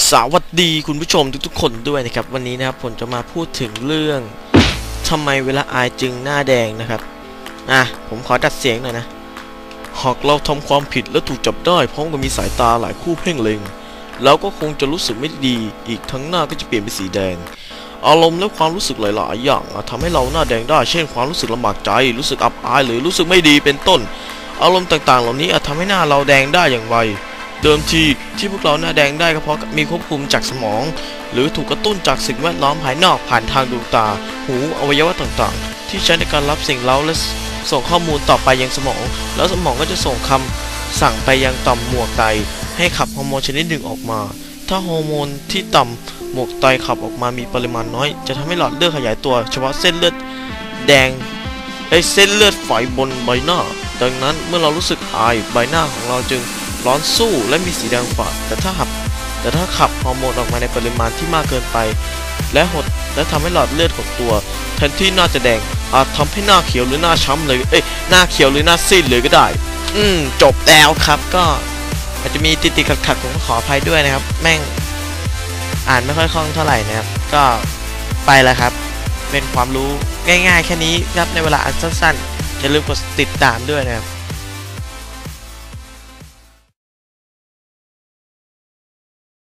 สวัสดีคุณผู้ชมทุกๆ คนด้วยนะครับ วันนี้นะครับผมจะมาพูดถึงเรื่องทำไมเวลาอายจึงหน้าแดงนะครับอะผมขอดัดเสียงหน่อยนะหากเราทำความผิดและถูกจับได้พร้อมกับมีสายตาหลายคู่เพ่งเล็งเราก็คงจะรู้สึกไม่ดี อีกทั้งหน้าก็จะเปลี่ยนเป็นสีแดง อารมณ์และความรู้สึกหลายๆ อย่างอาจทำให้เราหน้าแดงได้ เช่น ความรู้สึกลำบากใจ รู้สึกอับอาย หรือรู้สึกไม่ดีเป็นต้น อารมณ์ต่างๆ เหล่านี้อาจทำให้หน้าเราแดงได้อย่างไร เดิมทีที่พวกเราหน้าแดงได้ก็เพราะมีควบคุมจากสมอง หรือถูกกระตุ้นจากสิ่งแวดล้อมภายนอกผ่านทางดวงตา หูอวัยวะต่างๆ ที่ใช้ในการรับสิ่งเร้าและส่งข้อมูลต่อไปยังสมอง แล้วสมองก็จะส่งคำสั่งไปยังต่อมหมวกไต ให้ขับฮอร์โมนชนิดหนึ่งออกมา ถ้าฮอร์โมนที่ต่ำหมวกไตขับออกมามีปริมาณน้อย จะทำให้หลอดเลือดขยายตัว เฉพาะเส้นเลือดแดงไอเส้นเลือดฝอยบนใบหน้า ดังนั้นเมื่อเรารู้สึกอายใบหน้าของเราจึง ร้อนสู้และมีสีแดงฝาดแต่ถ้าขับ แต่ถ้าขับฮอร์โมนออกมาในปริมาณที่มากเกินไป และหดและทำให้หลอดเลือดหดตัวแทนที่หน้าจะแดงอาจทำให้หน้าเขียวหรือหน้าช้ำเลยเอ้ยหน้าเขียวหรือหน้าซีดเลยก็ได้ อืมจบแล้วครับก็อาจจะมีติดติดขัดขัดๆผมขออภัยด้วยนะครับ แม่งอ่านไม่ค่อยคล่องเท่าไหร่นะครับ ก็ไปแล้วครับ เป็นความรู้ง่ายๆแค่นี้ครับในเวลาอันสั้นๆอย่าลืมกดติดตามด้วยนะครับ